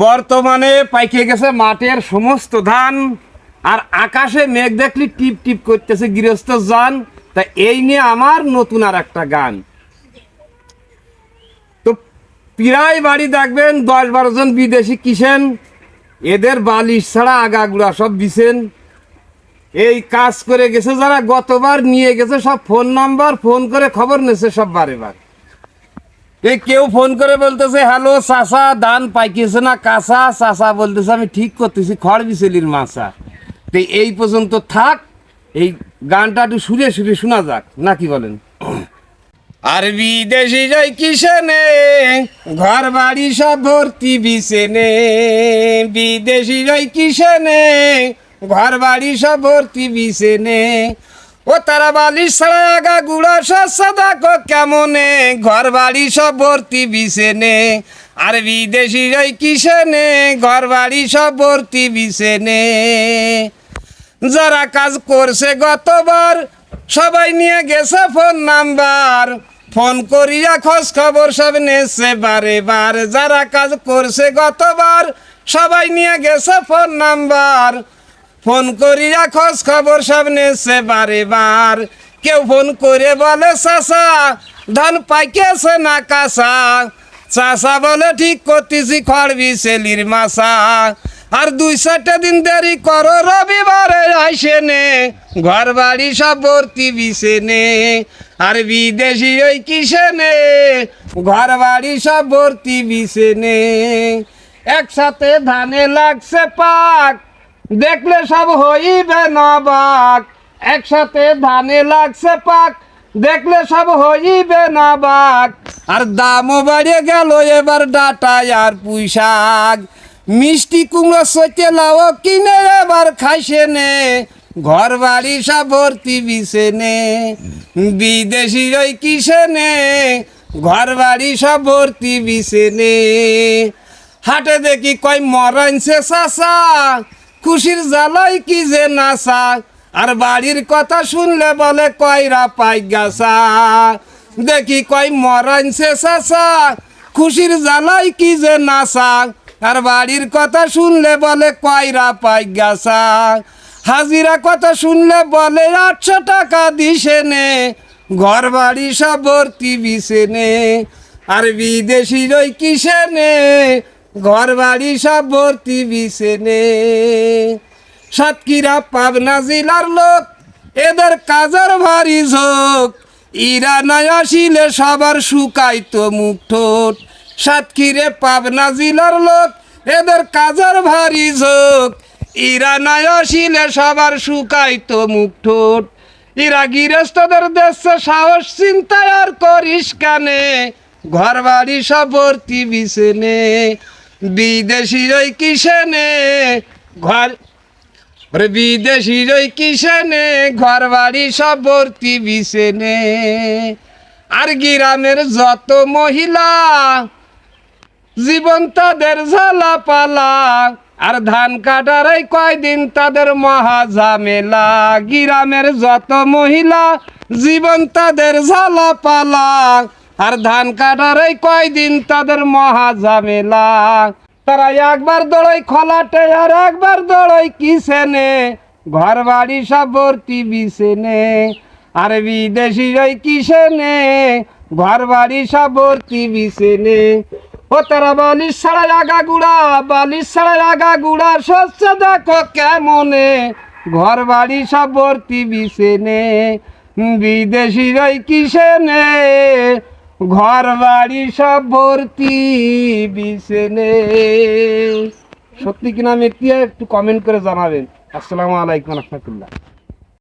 বর্তমানে পাইকে গেছে মাঠের সমস্ত ধান, আর আকাশে মেঘ দেখলি টিপ টিপ করতেছে গৃহস্থ যান তা এই নিয়ে আমার নতুন আর একটা গান। তো প্রায় বাড়ি দেখবেন, দশ বারো জন বিদেশি কিসেন, এদের বালিশ ছাড়া আগাগুড়া সব বিছেন। এই কাজ করে গেছে যারা, গতবার নিয়ে গেছে সব ফোন নাম্বার, ফোন করে খবর নেছে সব বারে বার এই কেউ ফোন করে বলতেছে, হ্যালো চাষা ধান পাইকেছে না, কাঁচা। চাষা বলতেছে, আমি ঠিক করতেছি, খড় বিচেলির মাছা তো এই পর্যন্ত থাক, এই গানটা একটু সুরে সুরে শোনা যাক নাকি বলেন? আর বিদেশি যাই কিসেনে ঘর বাড়ি সব ভর্তি বিছেনে বিদেশি যাই কিসেনে ঘর বাড়ি সব ভর্তি বিছেনে ও তারা ছাড়া আগা গুড়া সস্তা দেখো কেমনে? ঘর বাড়ি সব ভর্তি বিছেনে। আর বিদেশি যাই কিসেনে? ঘর বাড়ি সব ভর্তি বিছেনে। যারা কাজ করছে গতবার, সবাই নিয়ে গেছে ফোন নাম্বার। ফোন করিয়া খোঁজ খবর সব নেছে বারে বার। যারা কাজ করছে গতবার, সবাই নিয়ে গেছে ফোন নাম্বার। ফোন করিয়া খোঁজ খবর সব নেছে বারে বার। কেউ ফোন করে বলে চাষা ধান পাইকেছে না কাঁচা? চাষা বলে, ঠিক করতেছি খড় বিছেলির মাসা আর দুই চারটে দিন দেরি করো, রবিবারে আইসে নে। ঘর বাড়ি সব ভর্তি বিছে নে। আর বিদেশি ওই কিসে নে? ঘর বাড়ি সব ভর্তি বিছে নে। একসাথে ধানে লাগছে পাক দেখলে সব হইবে নবাক। একসাথে ধানে লাগছে পাক, দেখলে সব হইবে নবাক। আর দামও বাড়িয়ে গেল, এবার ডাটায় আর পুঁইশাক। মিষ্টি কুমড়ো সইতে লাও কিনে, এবার খাইছে নে ঘর বাড়ি সব ভর্তি বিছে নে, বিদেশি ওই কিসে নে। ঘর বাড়ি সব ভর্তি বিছে নে। হাটে দেখি কয় মরাইছে চাষা খুশির জ্বালাই কি যে নাসা আর বাড়ির কথা শুনলে বলে, কয়রা পাই গাছা? দেখি কয় মরাইছে চাষা খুশির জ্বালাই কি যে নাসা আর বাড়ির কথা শুনলে বলে, কয়রা পাই গাছা? হাজিরা কথা শুনলে বলে, আটশো টাকা দিছে নে ঘর বাড়ি সব ভর্তি বিছে নে। আর বিদেশি ওই কিসে নে? ঘর বাড়ি সব ভর্তি বিছে নে সাতক্ষীরা, পাবনা জেলার লোক, এদের কাজের ভারী ঝোঁক। ইরা নয় আসিলে সবার শুকাইতো মুখ ঠোঁট। সাতক্ষীরে, পাবনা জেলার লোক, এদের কাজের ভারী ঝোঁক। ইরা নয় আসিলে সবার শুকাইতো মুখ ঠোঁট। ইরা গৃহস্থদের দেশে সাহস চিন্তায় আর করিস কানে। ঘর বাড়ি সব ভর্তি বিছেনে। বিদেশি ওই কিসেনে ঘর। ওরে বিদেশি ওই কিসেনে ঘর বাড়ি সব ভর্তি বিছেনে। আর গ্রামের যত মহিলা, জীবন তাদের ঝালা পালা আর ধান কাটার এই কয়দিন তাদের মহা ঝামেলা। গ্রামের যত মহিলা, জীবন তাদের ঝালা পালা আর ধান কাটার এই কয়দিন তাদের মহা ঝামেলা। তারা একবার দৌড়ই খোলাটে আর একবার দৌড়ই কিসেনে ঘর বাড়ি সব ভর্তি বিছেনে। আর বিদেশি ওই কিসেনে ঘর বাড়ি সব ভর্তি বিছেনে। ও তারা বালিশ ছাড়া আগা গুড়া, বালিশ ছাড়া আগা গুড়া শস্য দেখো কেমনে? ঘর বাড়ি সব ভর্তি বিছেনে। বিদেশি ওই কিসেনে ঘর বাড়ি সব ভর্তি, বিছেনে। সত্যি কিনা মিথ্যা একটু কমেন্ট করে জানাবেন। আসসালামু আলাইকুম রহমতুল্লাহ।